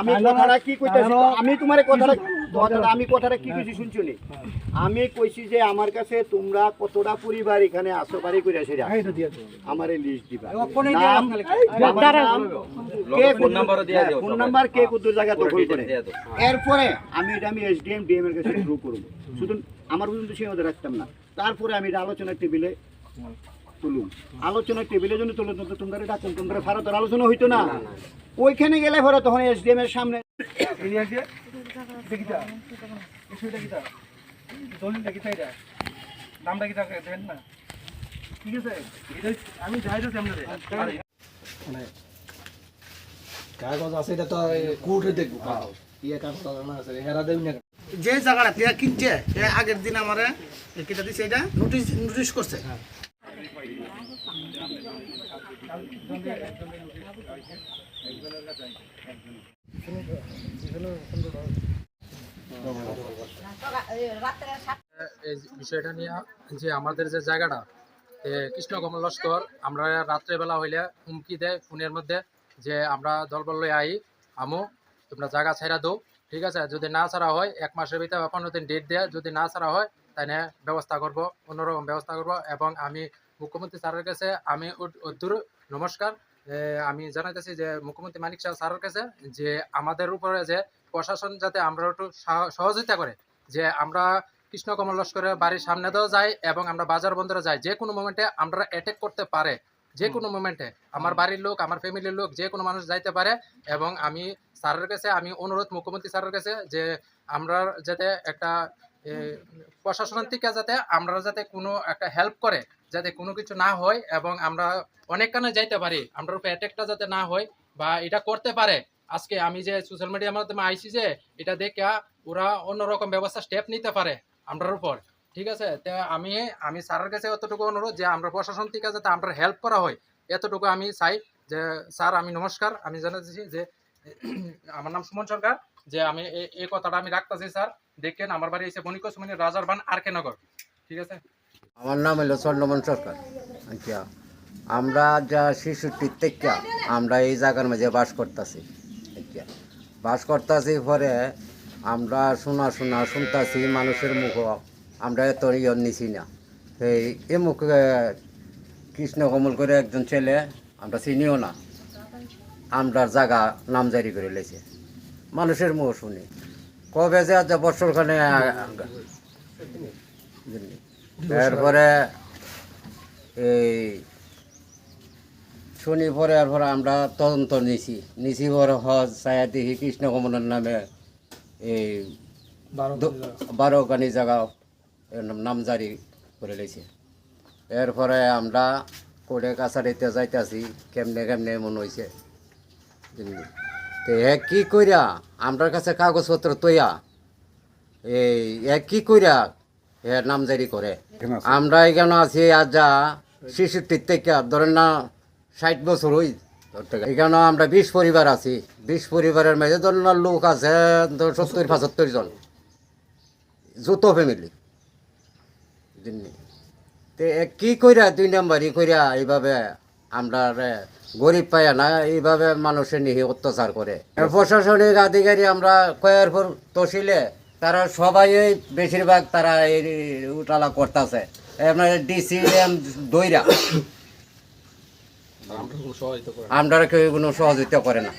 আমি কথাটা কি কইতাছি? আমি তোমার কথাটা কথাটা আমি কথাটা কি কইছি শুনছো নি? আমি কইছি যে আমার কাছে তোমরা কতটা পরিবার এখানে আসো বাড়ি করে সেটা আমারে লিস্ট দিবা। ফোন কোন? নাম্বারও দিয়ে দিও ফোন সবাই। নাম্বার কে কত জায়গা দখল করে? এরপরে আমি এটা আমি এসডিএম ডিএম এর কাছে শুরু করব। শুধু আমার পর্যন্ত সীমাবদ্ধ রাখতাম না। তারপরে আমি এটা আলোচনার টেবিলে তুলুম। আলোচনার টেবিলে জন্য তুলে তো তোমরা ডাকুন তোমরা ভারতের আলোচনা হইতো না। ওইখানে গেলে পরে তখন এসডিএম এর সামনে কাগজ আছে এটা তো কোর্টে দেখব। ইয়ে কাগজ জানা আছে হেরা দেবি না। যে জায়গাটা কিনছে আগের দিন আমারে দিছে এটা নোটিশ নোটিশ করছে। বিষয়টা নিয়ে যে আমাদের যে জায়গাটা কৃষ্ণ কমল লস্কর, আমরা রাত্রেবেলা হইলে হুমকি দেয় ফোনের মধ্যে যে আমরা দলবল লই আই, আমু, তোমরা জায়গা ছাইরা দো ঠিক আছে? যদি না ছাড়া হয়, এক মাসের ভিতরে পনেরো দিন ডেট দেয়, যদি না ছাড়া হয় তাহলে ব্যবস্থা করব, অন্যরকম ব্যবস্থা করব এবং আমি মুখ্যমন্ত্রী স্যারের কাছে আমি দূর নমস্কার। আমি জানাইতেছি যে মুখ্যমন্ত্রী মানিক শাহ স্যারের কাছে যে আমাদের উপরে যে প্রশাসন যাতে আমরা একটু সাহ- সহযোগিতা করে যে আমরা কৃষ্ণ কমল লস্করের বাড়ির সামনে দিয়েও যাই এবং আমরা বাজার বন্দরে যাই যে কোনো মোমেন্টে আমরা অ্যাটাক করতে পারে যে কোনো মোমেন্টে আমার বাড়ির লোক আমার ফ্যামিলির লোক যে কোনো মানুষ যাইতে পারে এবং আমি স্যারের কাছে আমি অনুরোধ মুখ্যমন্ত্রী স্যারের কাছে যে আমরা যাতে একটা এ, প্রশাসনের থেকে যাতে আমরা যাতে কোনো একটা হেল্প করে যাতে কোনো কিছু না হয় এবং আমরা অনেকখানে যাইতে পারি আমরা উপরে অ্যাটাকটা যাতে না হয় বা এটা করতে পারে। আজকে আমি যে সোশ্যাল মিডিয়ার মাধ্যমে আইছি যে এটা দেখে ওরা অন্যরকম ব্যবস্থা স্টেপ নিতে পারে আমরার উপর। ঠিক আছে? তা আমি আমি স্যারের কাছে অতটুকু অনুরোধ যে আমরা প্রশাসন থেকে যাতে আমরা হেল্প করা হয়। এতটুকু আমি চাই যে স্যার আমি নমস্কার আমি জানাতেছি যে আমার নাম সুমন সরকার, যে আমি এই কথাটা আমি রাখতেছি, স্যার। দেখেন, আমার বাড়ি এসে বণিক সুমনি রাজার বান আর কে নগর। ঠিক আছে? আমার নাম হলো স্বর্ণমন সরকার। আচ্ছা আমরা যা শিশুটির থেকে আমরা এই জায়গার মাঝে বাস করতেছি। আচ্ছা বাস করতেছি পরে আমরা শোনা শোনা শুনতেছি মানুষের মুখ। আমরা এত ইয়ে নিছি না। এই এ মুখে কৃষ্ণ কমল করে একজন ছেলে, আমরা চিনিও না। আমরার জায়গা নামজারি করে লেছে। মানুষের মুখ শুনি। কবে যে আজ বছরখানে এরপরে এই শুনি পরে এরপরে আমরা তদন্ত নিছি। নিছি পরে হজ ছায়া দেখি কৃষ্ণ কমলের নামে এই বারোখানি জায়গা। নাম- নামজারি করে লেছে। এরপরে আমরা কোর্টে কাছারিতে যাইতেছি কেমনে কেমনে এমন হয়েছে? তো এ কি কইরা? আমরার কাছে কাগজপত্র তৈয়া। এই এ কি কইরা এ নামজারি করে? আমরা এখানে আছি আজ যা শিশুটির থেকে ধরেন না ষাট বছর হই। এখানে আমরা বিশ পরিবার আছি। বিশ পরিবারের মাঝে ধরেন না লোক আছে সত্তর পঁচাত্তর জন। যত ফ্যামিলি? তে এ কি কইরা দুই নাম্বারই কইরা এইভাবে আমরা গরিব পাইয়া না এইভাবে মানুষের নিহি অত্যাচার করে। প্রশাসনিক আধিকারী আমরা কয়ের পর তহসিলে তারা সবাই বেশিরভাগ তারা এই উটালা করতেছে। আপনার ডিসি এম দইরা। আমরা কেউ কোনো সহযোগিতা করে না।